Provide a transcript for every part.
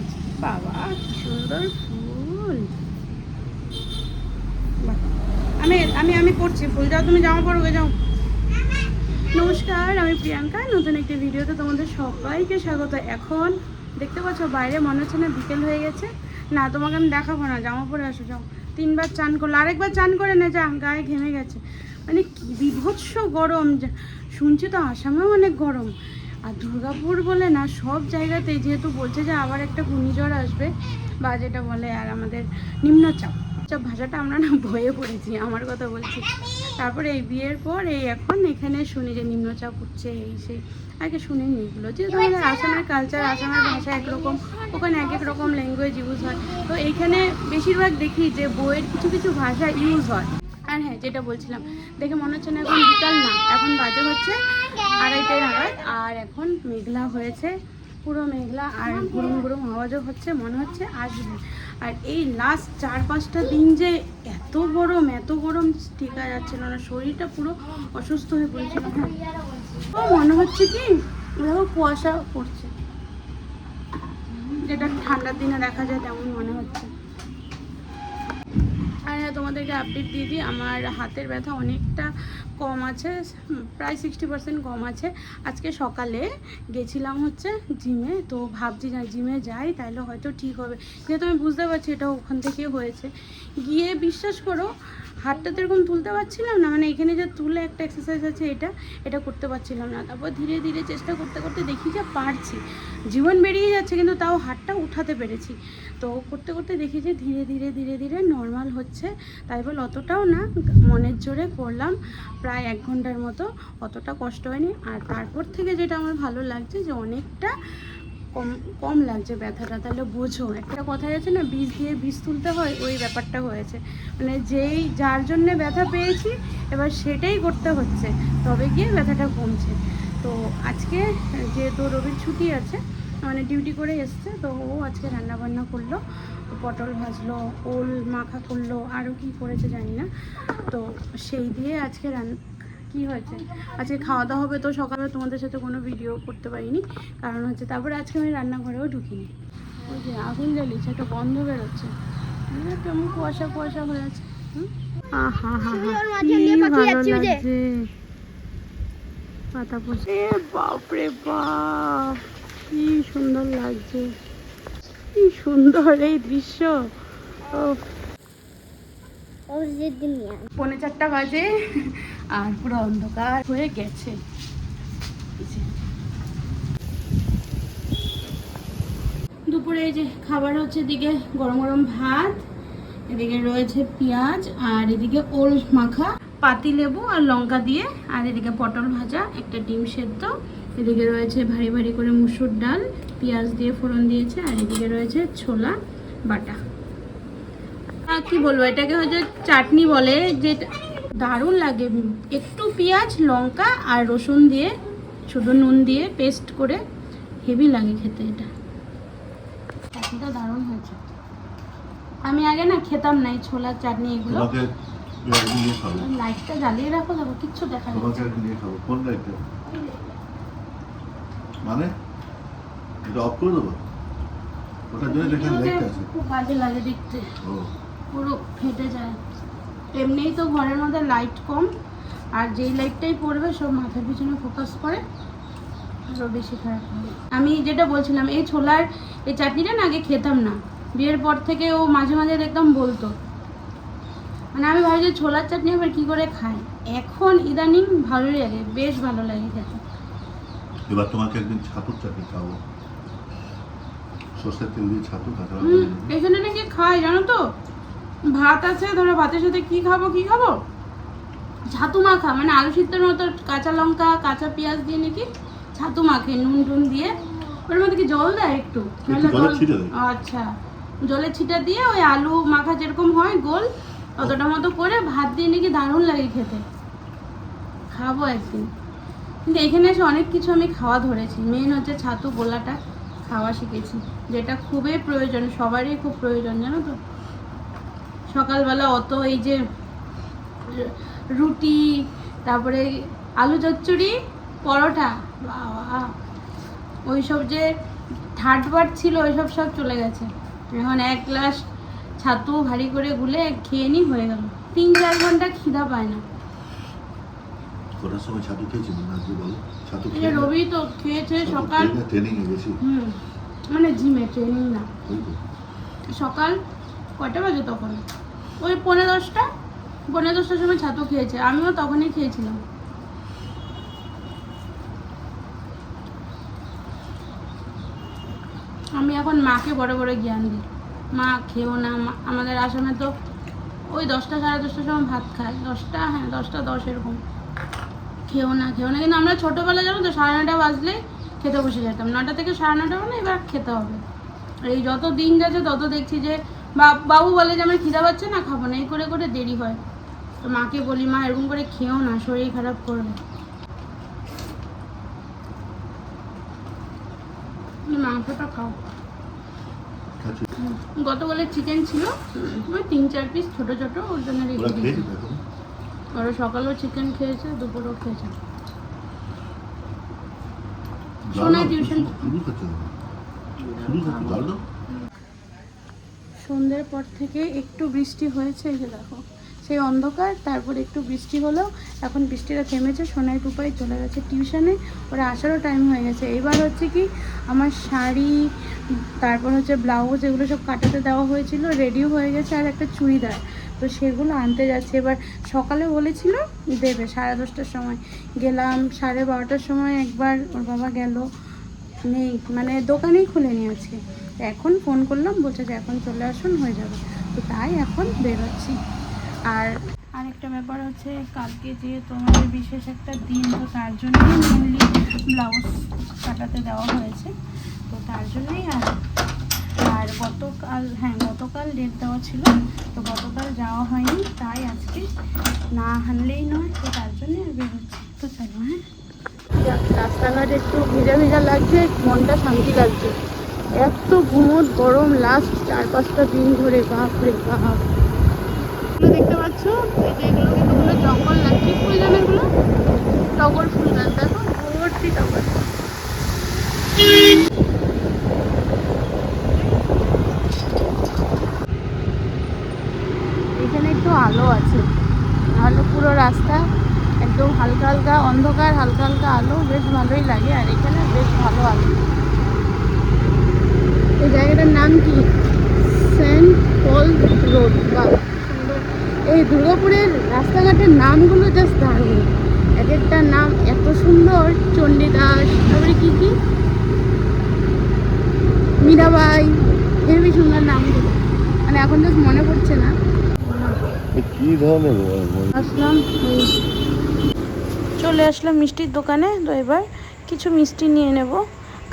আছে বাবা, সুন্দর ফুল। আমি আমি আমি করছি ফুল যাও, তুমি জামা পরবে যাও। নমস্কার, আমি প্রিয়াঙ্কা। নতুন একটি ভিডিওতে তোমাদের সবাইকে স্বাগত। এখন দেখতে পাচ্ছ, বাইরে মনে হচ্ছে না বিকেল হয়ে গেছে। না, তোমাকে আমি দেখাবো না। জামা পরে আসো, যাও। তিনবার চান করল, আরেকবার চান করে নে, যা, গায়ে ঘেমে গেছে। মানে কি বিভৎস গরম। শুনছি তো আসামেও অনেক গরম। আর দুর্গাপুর বলে না, সব জায়গাতেই যেহেতু বলছে যে আবার একটা ঘূর্ণিঝড় আসবে বা যেটা বলে আর আমাদের নিম্নচাপ। চাপ ভাষাটা আমরা না ভয়ে পড়েছি, আমার কথা বলছি। তারপরে এই বিয়ের পর এই এখন এখানে শুনি যে নিম্নচাপ উঠছে, এই সেই আগে শুনিনি এগুলো। যেহেতু আমাদের আসামের কালচার আসামের ভাষা একরকম, ওখানে এক এক রকম ল্যাঙ্গুয়েজ ইউজ হয়। তো এইখানে বেশিরভাগ দেখি যে বইয়ের কিছু কিছু ভাষা ইউজ হয়। আর হ্যাঁ যেটা বলছিলাম, দেখে মনে হচ্ছে না এখন বিকাল না, এখন বাজে হচ্ছে আড়াইটাই নাগাদ, আর এখন মেঘলা হয়েছে, পুরো মেঘলা আর গরম গরম আওয়াজও হচ্ছে, মনে হচ্ছে আসবে আর এই লাস্ট চার পাঁচটা দিন যে এত গরম এত গরম টেকা যাচ্ছিল না, শরীরটা পুরো অসুস্থ হয়ে পড়েছিল হ্যাঁ। ও মনে হচ্ছে কি দেখো কুয়াশা পড়ছে। যেটা ঠান্ডার দিনে দেখা যায় তেমন মনে হচ্ছে। আর হ্যাঁ তোমাদেরকে আপডেট দিয়ে দিই আমার হাতের ব্যথা অনেকটা কম আছে প্রায় সিক্সটি পার্সেন্ট কম আছে। আজকে সকালে গেছিলাম হচ্ছে জিমে তো ভাবছি না জিমে যাই তাহলে হয়তো ঠিক হবে। যেহেতু আমি বুঝতে পারছি এটা ওখান থেকে হয়েছে। গিয়ে বিশ্বাস করো, হাতটা তো এরকম তুলতে পারছিলাম না মানে এখানে যে তুলে একটা এক্সারসাইজ আছে এটা এটা করতে পারছিলাম না। তারপর ধীরে ধীরে চেষ্টা করতে করতে দেখি যে পারছি। জীবন বেরিয়ে যাচ্ছে, কিন্তু তাও হাতটা উঠাতে পেরেছি। তো করতে করতে দেখি যে ধীরে ধীরে ধীরে ধীরে নর্মাল হচ্ছে। তাই বল, অতটাও না, মনের জোরে করলাম। প্রায় এক ঘণ্টার মতো অতটা কষ্ট হয়নি। আর তারপর থেকে যেটা আমার ভালো লাগছে যে অনেকটা কম কম লাগছে ব্যথাটা। তাহলে বোঝো, একটা কথাই আছে না বীজ দিয়ে বীজ তুলতে হয়, ওই ব্যাপারটা হয়েছে। মানে যেই, যার জন্যে ব্যথা পেয়েছি, এবার সেটাই করতে হচ্ছে। তবে গিয়ে ব্যথাটা কমছে। তো আজকে যেহেতু রবির ছুটি আছে মানে ডিউটি করে এসছে, তো ও আজকে রান্না বান্না করল, পটল ভাজলো, ওল মাখা করল আরও কি করেছে জানি না। তো সেই দিয়ে আজকে রান কি হয়েছে? আজকে খাওয়া দাওয়া হবে তো সকালে তোমাদের সাথে কোনো ভিডিও করতে পারিনি। কারণ হচ্ছে তারপরে আজকে আমি রান্নাঘরেও ঢুকিনি। ওই যে আগুন জ্বালিয়েছে একটা গন্ধ বেরোচ্ছে। মানে কেমন কুয়াশা কুয়াশা হয়ে আছে পাতা পচে বাপরে বাপ কি সুন্দর লাগছে। কি সুন্দর এই দৃশ্য। ও পৌনে চারটা বাজে। আর পুরো অন্ধকার হয়ে গেছে। দুপুরে এই যে খাবার হচ্ছে এদিকে গরম গরম ভাত, এদিকে রয়েছে পেঁয়াজ, আর এদিকে ওল মাখা, পাতি লেবু আর লঙ্কা দিয়ে, আর এদিকে পটল ভাজা, একটা ডিম সেদ্ধ, এদিকে রয়েছে ভারী ভারী করে মুসুর ডাল, পেঁয়াজ দিয়ে ফোড়ন দিয়েছে, আর এদিকে রয়েছে ছোলা বাটা। আর কি বলব, এটাকে হচ্ছে চাটনি বলে, যে দারুণ লাগে। একটু পেঁয়াজ লঙ্কা আর রসুন দিয়ে শুধু নুন দিয়ে পেস্ট করে হেভি লাগে খেতে এটা। চাটনিটা দারুণ হয়েছে। আমি আগে না খেতাম না এই ছোলার চাটনি এগুলো। লাইটটা জ্বালিয়ে রাখো দেখো কিচ্ছু দেখা কোন লাইটটা? মানে? এটা অফ করে দেবো? ওটার জন্য দেখেন লাইট আছে। খুব বাজে লাগে দেখতে। ও। পুরো ফেটে যায়। এমনিই তো ঘরের মধ্যে লাইট কম আর যেই লাইটটাই পড়বে সব মাথার পিছনে ফোকাস করে। আরও বেশি খারাপ হবে। আমি যেটা বলছিলাম এই ছোলার এই চাটনিটা না আগে খেতাম না। বিয়ের পর থেকে ও মাঝে মাঝে দেখতাম বলতো। মানে আমি ভাবি যে ছোলার চাটনি আবার কী করে খাই? এখন ইদানিং ভালোই লাগে বেশ ভালো লাগে খেতে। এবার তোমাকে একদিন ছাতুর চাটনি খাব সর্ষের তেল দিয়ে ছাতু দেবো। এখানে নাকি খাই জানো তো? ভাত আছে ধরো ভাতের সাথে কি খাব কি খাব? ছাতু মাখা মানে আলু সিদ্ধর মতো কাঁচা লঙ্কা কাঁচা পেঁয়াজ দিয়ে নাকি ছাতু মাখে নুন টুন দিয়ে। ওর মধ্যে কি জল দেয় একটু? আচ্ছা। জলের ছিটা দিয়ে ওই আলু মাখা যেরকম হয় গোল অতটা মতো করে ভাত দিয়ে নাকি দারুণ লাগে খেতে। খাব একদিন। কিন্তু এখানে এসে অনেক কিছু আমি খাওয়া ধরেছি। মেন হচ্ছে ছাতু গোলাটা খাওয়া শিখেছি যেটা খুবই প্রয়োজন সবারই খুব প্রয়োজন জানো তো? সকালবেলা অত এই যে রুটি তারপরে আলু চচ্চড়ি পরোটা বাবা। ওইসব যে থার্ড বার ছিল ওইসব সব সব চলে গেছে। এখন এক গ্লাস ছাতু ভারী করে গুলে খেয়ে নি হয়ে গেল। তিন চার ঘণ্টা খিদা পায় না। কটার সময় ছাতু খেয়েছি আছে বলো? ছাতু এই রবি তো খেয়েছে সকাল। ট্রেনিং এ গেছি। হুম মানে জিমে ট্রেনিং না। সকাল কয়টা বাজে তখন? ওই পনেরো দশটা? পনেরো দশটার সময় ছাতু খেয়েছে। আমিও তখনই খেয়েছিলাম। আমি এখন মাকে বড় বড় জ্ঞান দিই। মা খেও না আমাদের আসামে তো ওই দশটা, সাড়ে দশটার সময় ভাত খায়। দশটা হ্যাঁ দশটা, দশ এরকম। খেও না খেও না। কিন্তু আমরা ছোটোবেলায় জানো তো, সাড়ে নটা বাজলেই খেতে বসে যেতাম। নটা থেকে সাড়ে নটা মানে এবার খেতে হবে। এই যত দিন যাচ্ছে তত দেখছি যে বাবু বলে যে আমার খিদা পাচ্ছে না খাব না। এই করে করে দেরি হয়। তো মাকে বলি মা এরকম করে খেও না শরীর খারাপ করবে। মাংসটা খাও। গতকালের চিকেন ছিল। ওই তিন চার পিস ছোট ছোট ওর জন্য রেখে দিয়েছি। ওরা সকালেও চিকেন খেয়েছে দুপুরেও খেয়েছে। সোনা টিউশন শুরু করতে হবে শুরু করতে জল দাও সন্ধ্যের পর থেকে একটু বৃষ্টি হয়েছে এই যে দেখো। সেই অন্ধকার, তারপর একটু বৃষ্টি হলো, এখন বৃষ্টিটা থেমেছে, সোনাই পুপাই চলে গেছে টিউশনে, ওরা আসারও টাইম হয়ে গেছে। এবার হচ্ছে কি, আমার শাড়ি, তারপর হচ্ছে ব্লাউজ, এগুলো সব কাটাতে দেওয়া হয়েছিল রেডিও হয়ে গেছে আর একটা চুড়িদার। তো সেগুলো আনতে যাচ্ছে। এবার সকালে বলেছিল দেবে, সাড়ে দশটার সময়। গেলাম, সাড়ে বারোটার সময় একবার ওর বাবা গেল, নেই মানে দোকানেই খুলেনি এখন ফোন করলাম, বলছে যে এখন চলে আসুন, হয়ে যাবে। তো তাই এখন বেরোচ্ছি। আর আরেকটা ব্যাপার হচ্ছে, কালকে যেহেতু আমাদের বিশেষ একটা দিন, তো তার জন্যই মেনলি ব্লাউজ কাটাতে দেওয়া হয়েছে। তো তার জন্যই আর আর গতকাল হ্যাঁ গতকাল ডেট দেওয়া ছিল, তো গতকাল যাওয়া হয়নি, তাই আজকে না হানলেই নয়, তো তার জন্যই আর বেরোচ্ছি। তো চলো হ্যাঁ। রাস্তাঘাট একটু ভিজা ভিজা লাগছে, মনটা শান্তি লাগছে। এত ঘুমোট গরম লাস্ট চার পাঁচটা দিন ধরে, বাপ রে বাপ। এগুলো দেখতে পাচ্ছ? এই যে এগুলো কিন্তু জঙ্গল না ফুল জানো এগুলো? টগর ফুল গাছ দেখো, ভর্তি টগর। এখানে একটু আলো আছে। নাহলে পুরো রাস্তা একদম হালকা হালকা অন্ধকার, হালকা হালকা আলো, বেশ ভালোই লাগে। আর এখানে বেশ ভালো আলো। এই জায়গাটার নাম কি? Saint Paul Road. বা এই দুর্গাপুরের রাস্তাঘাটের নামগুলো জাস্ট দারুণ। এক একটা নাম এত সুন্দর। চণ্ডীদাস তারপরে কী কি? মীরাবাই হেবি সুন্দর নামগুলো। মানে এখন জাস্ট মনে পড়ছে না। কি ধরনের আসলাম চলে আসলাম মিষ্টির দোকানে তো এবার কিছু মিষ্টি নিয়ে নেব।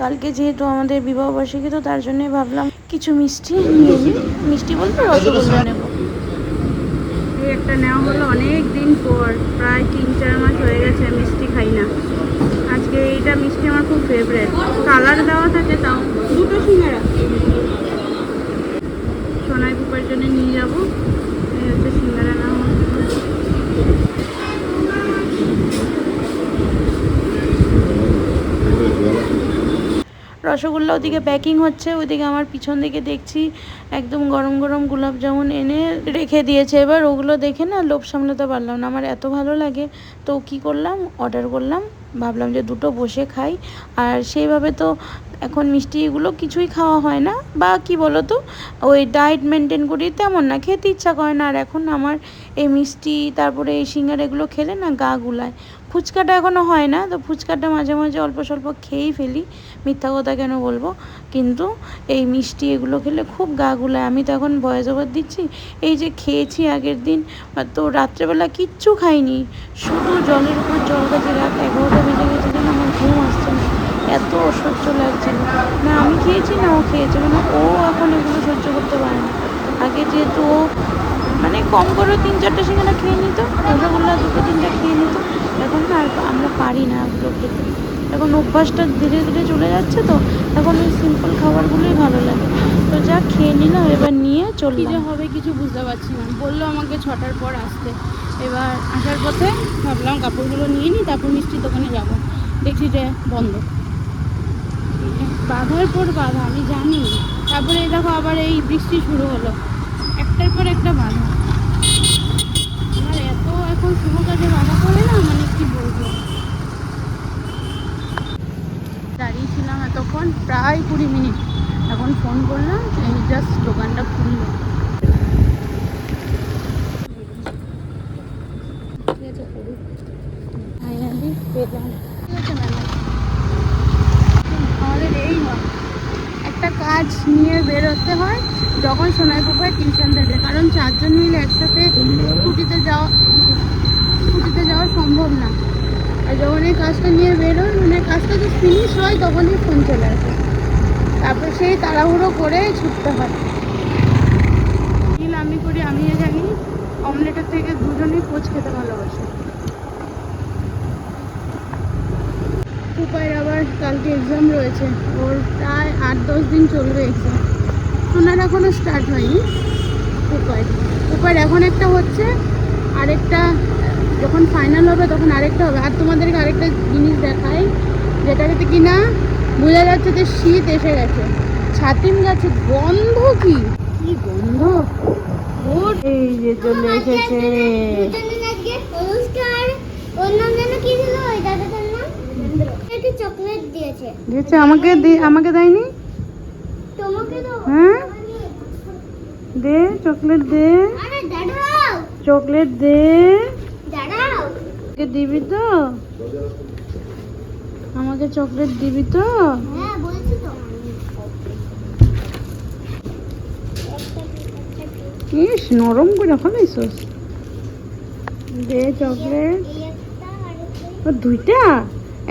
কালকে যেহেতু আমাদের বিবাহ বার্ষিকী, তো তার জন্যই ভাবলাম কিছু মিষ্টি নিয়ে নিই। মিষ্টি বলতে রসগোল্লা নেব। একটা নেওয়া হলো অনেক দিন পর, প্রায় তিন, চার মাস হয়ে গেছে মিষ্টি খাই না। আজকে এইটা মিষ্টি আমার খুব ফেভারেট কালার দেওয়া থাকে তাও দুটো সিঙ্গারা সোনাই পুপার জন্য নিয়ে যাব। এই হচ্ছে সিঙ্গারা নেওয়া হলো। রসগোল্লা, ওদিকে প্যাকিং হচ্ছে ওইদিকে আমার পিছন দিকে দেখছি একদম গরম গরম গোলাপ জামুন এনে রেখে দিয়েছে। এবার ওগুলো দেখে না লোভ সামলাতে পারলাম না, আমার এত ভালো লাগে। তো কি করলাম অর্ডার করলাম, ভাবলাম যে দুটো বসে খাই। আর সেইভাবে তো এখন মিষ্টি এগুলো কিছুই খাওয়া হয় না, বা কি বলো তো ওই ডায়েট মেনটেন করি তেমন না, খেতে ইচ্ছা করে না। আর এখন আমার এই মিষ্টি, তারপরে এই সিঙ্গার এগুলো খেলে না গা গুলায়। ফুচকাটা এখনও হয় না, তো ফুচকাটা মাঝে মাঝে অল্প স্বল্প খেয়েই ফেলি, মিথ্যা কথা কেন বলব? কিন্তু এই মিষ্টি এগুলো খেলে খুব গা গুলায়, আমি তো এখন ভয়েস ওভার দিচ্ছি, এই যে খেয়েছি আগের দিন তো রাত্রেবেলা কিচ্ছু খাইনি, শুধু জলের উপর জল গাছে রাত এগারোটা বেজে গেছে যেন আমার ঘুম আসছে না, এত অসহ্য লাগছিল। না, আমি খেয়েছি, না ও খেয়েছে মানে ও এখন এগুলো সহ্য করতে পারে না। আগে যেহেতু ও মানে কম করে তিন চারটে সিঙ্গারা খেয়ে নিত, রসগোল্লা দুটো তিনটা খেয়ে নিত। এখন না আমরা পারি না ওগুলো খেতে এখন অভ্যাসটা ধীরে ধীরে চলে যাচ্ছে তো, এখন ওই সিম্পল খাবারগুলোই ভালো লাগে। তো যা খেয়ে নিলাম, এবার নিয়ে চলি যে হবে কিছু বুঝতে পারছি না। বলল আমাকে ছটার পর আসতে। এবার আসার পথে ভাবলাম কাপড়গুলো নিয়ে নিই তারপর মিষ্টির দোকানে যাব। দেখছি যে বন্ধ। বাধার পর বাধা আমি জানি। তারপরে দেখো আবার এই বৃষ্টি শুরু হলো। একটার পর একটা বাধা। আমার এত এখন শুভ কাজে বাধা পড়ে না? মানে কি বলব? দাঁড়িয়েছিলাম এতক্ষণ, প্রায় কুড়ি মিনিট। এখন ফোন করলাম, এই জাস্ট দোকানটা খুললো। ফাইনালি পেলাম ঠিক আছে ম্যাম আমাদের এই হয় একটা কাজ নিয়ে বেরোতে হয় যখন সোনাই পুকুরে টিউশন থাকে কারণ চারজন মিলে একসাথে স্কুটিতে যাওয়া স্কুটিতে যাওয়া সম্ভব না। আর যখন এই কাজটা নিয়ে বেরোয় মানে কাজটা যে ফিনিশ হয়, তখনই ফোন চলে আসে। তারপর সেই তাড়াহুড়ো করে ছুটতে হয়। আমি করি আমিও জানি। অমলেটের থেকে দুজনেই কোচ খেতে ভালোবাসে। উপায়ের আবার কালকে এক্সাম রয়েছে। ওর প্রায় আট দশ দিন চলবে এক্সাম সোনার এখনও স্টার্ট হয়নি উপায় উপায় এখন একটা হচ্ছে আরেকটা যখন ফাইনাল হবে তখন আরেকটা হবে। আর তোমাদেরকে আরেকটা জিনিস দেখাই যেটাতে কিনা বোঝা যাচ্ছে যে শীত এসে গেছে। ছাতিম গাছে গন্ধ কি? কি গন্ধ? এই যে চলে এসেছে যেন কি ছিল ওই দাদাটার নাম একটা চকলেট দিয়েছে। দিয়েছে? আমাকে আমাকে দেয়নি? তোমাকে তো হ্যাঁ? দে চকলেট দে। আরে দাঁড়াও। চকলেট দে। দাঁড়াও। আমাকে দিবি তো? আমাকে চকলেট দিবি তো? হ্যাঁ বলছি তো। ইস নরম করে ফেলাইছস দে চকলেট। দুইটা?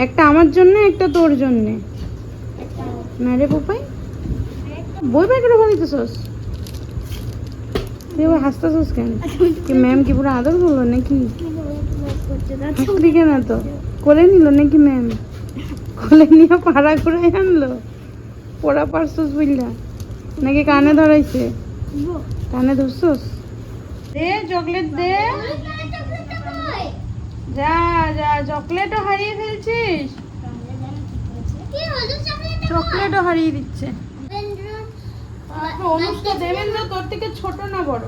একটা আমার জন্য, একটা তোর জন্য। না রে পোপাই বই বাই করে ফেলাইতেছস তুই আবার হাসতেছস কেন? কি ম্যাম কি পুরো আদর করল নাকি? হাসলি কেন তো। কোলে নিল নাকি ম্যাম কোলে নিয়ে পাড়া করে আনলো। পড়া পারছস বুঝলা নাকি কানে ধরাইছে? কানে ধরছস? দে, চকলেট দে। যা যা, চকলেটও হারিয়ে ফেলছিস। চকলেটও হারিয়ে দিচ্ছে। ছোট না বড়।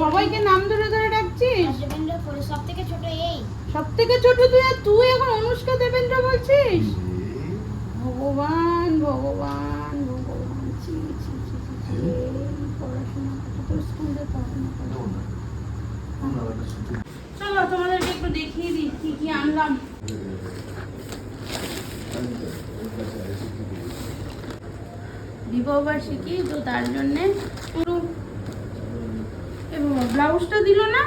সবাইকে নাম ধরে ধরে ডাকছিস? সব ছোট এই সব তুই এখন অনুষ্কা দেবেন্দ্র বলছিস? ভগবান ভগবান ভগবান পড়াশোনা। চলো, তোমাদেরকে একটু দেখিয়ে দিই কি কি আনলাম। বিবাহবার্ষিকী তো তার জন্যে পুরো ব্লাউজটা দিল না?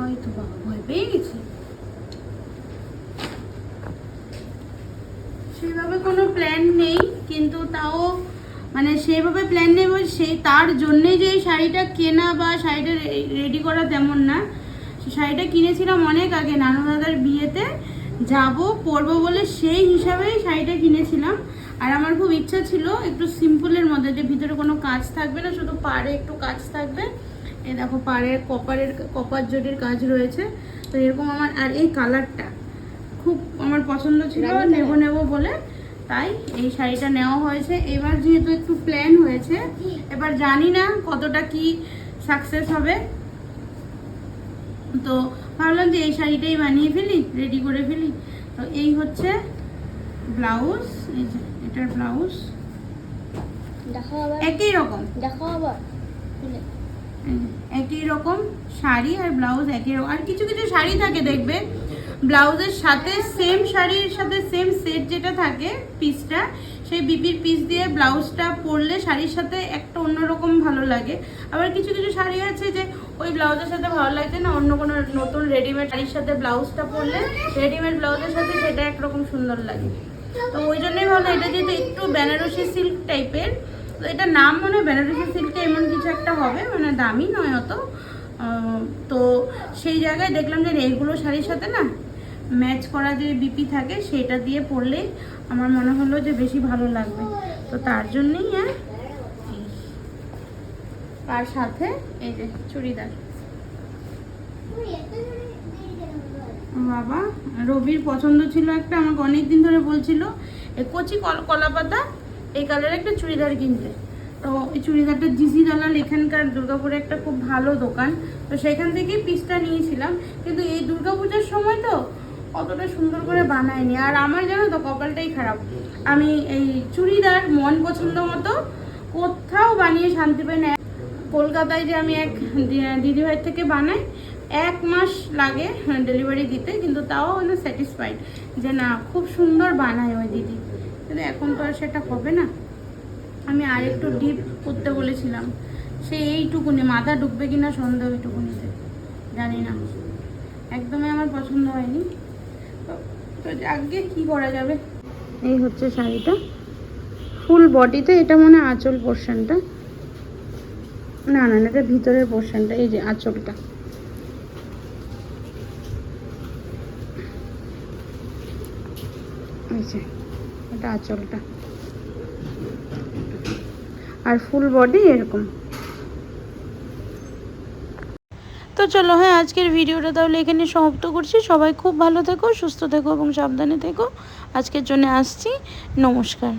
ওই তো বাবা, ভয় পেয়ে গেছি। সেভাবে কোনো প্ল্যান নেই, কিন্তু তাও মানে সেভাবে প্ল্যান নেই বল সেই তার জন্যে যে এই শাড়িটা কেনা বা শাড়িটা রেডি করা তেমন না। শাড়িটা কিনেছিলাম অনেক আগে নানু দাদার বিয়েতে। যাব পরবো বলে সেই হিসাবেই শাড়িটা কিনেছিলাম। আর আমার খুব ইচ্ছা ছিল একটু সিম্পলের মধ্যে যে ভিতরে কোনো কাজ থাকবে না শুধু পাড়ে একটু কাজ থাকবে। এ দেখো পাড়ের কপারের কপার জটির কাজ রয়েছে। তো এরকম আমার আর এই কালারটা খুব আমার পছন্দ ছিল নেব নেব বলে। তাই এই শাড়িটা নেওয়া হয়েছে। এবার যেহেতু একটু প্ল্যান হয়েছে এবার জানি না কতটা কি সাকসেস হবে। তো ভাবলাম যে এই শাড়িটাই বানিয়ে ফেলি রেডি করে ফেলি। তো এই হচ্ছে ব্লাউজ এই যে এটার ব্লাউজ দেখো একই রকম। একই রকম শাড়ি আর ব্লাউজ একই রকম। আর কিছু কিছু শাড়ি থাকে দেখবে ব্লাউজের সাথে সেম শাড়ির সাথে সেম সেট যেটা থাকে পিসটা সেই বিপির পিস দিয়ে ব্লাউজটা পরলে শাড়ির সাথে একটা অন্যরকম ভালো লাগে। আবার কিছু কিছু শাড়ি আছে যে ওই ব্লাউজের সাথে ভালো লাগছে না, অন্য কোনো নতুন রেডিমেড শাড়ির সাথে ব্লাউজটা পরলে রেডিমেড ব্লাউজের সাথে সেটা একরকম সুন্দর লাগে। তো ওই জন্যই ভালো এটা যেহেতু একটু বেনারসি সিল্ক টাইপের তো এটা নাম মনে হয় বেনারসি সিল্কে এমন কিছু একটা হবে মানে দামি নয় অত। তো সেই জায়গায় দেখলাম যে এইগুলো শাড়ির সাথে না ম্যাচ করা যে বিপি থাকে, সেটা দিয়ে পরলেই আমার মনে হলো যে বেশি ভালো লাগবে তো তার জন্যই এই। তার সাথে এই যে চুড়িদার। বাবা, রবির পছন্দ ছিল একটা, আমাকে অনেক দিন ধরে বলছিল এই কচি কল পাতা এই কালারের একটা চুড়িদার কিনতে তো এই চুড়িদারটা জিসি দালাল, এখানকার দুর্গাপুরে একটা খুব ভালো দোকান তো সেখান থেকেই পিসটা নিয়েছিলাম কিন্তু এই দুর্গাপূজার সময় তো অতটা সুন্দর করে বানায়নি। আর আমার জানো তো কপালটাই খারাপ। আমি এই চুড়িদার মন পছন্দ মতো কোথাও বানিয়ে শান্তি পাই না। কলকাতায় যে আমি এক দিদিভাইয়ের থেকে বানাই, এক মাস লাগে ডেলিভারি দিতে, কিন্তু তাও মানে স্যাটিসফাইড যে না, খুব সুন্দর বানায় ওই দিদি। কিন্তু এখন তো আর সেটা হবে না। আমি আর একটু ডিপ করতে বলেছিলাম। সে এইটুকুনি, মাথা ঢুকবে কিনা সন্দেহ ওইটুকুনিতে জানি না। একদমই আমার পছন্দ হয়নি। তো- কি করা যাবে? এই হচ্ছে শাড়িটা। ফুল বডিতে এটা মনে আঁচল পোর্শনটা না না এটা ভিতরের পোর্শনটা এই যে আঁচলটা। এই এটা আঁচলটা। আর ফুল বডি এরকম। তো চলো হ্যাঁ আজকের ভিডিওটা তাহলে এখানে সমাপ্ত করছি। সবাই খুব ভালো থেকো, সুস্থ থেকো এবং সাবধানে থেকো। আজকের জন্য আসছি। নমস্কার।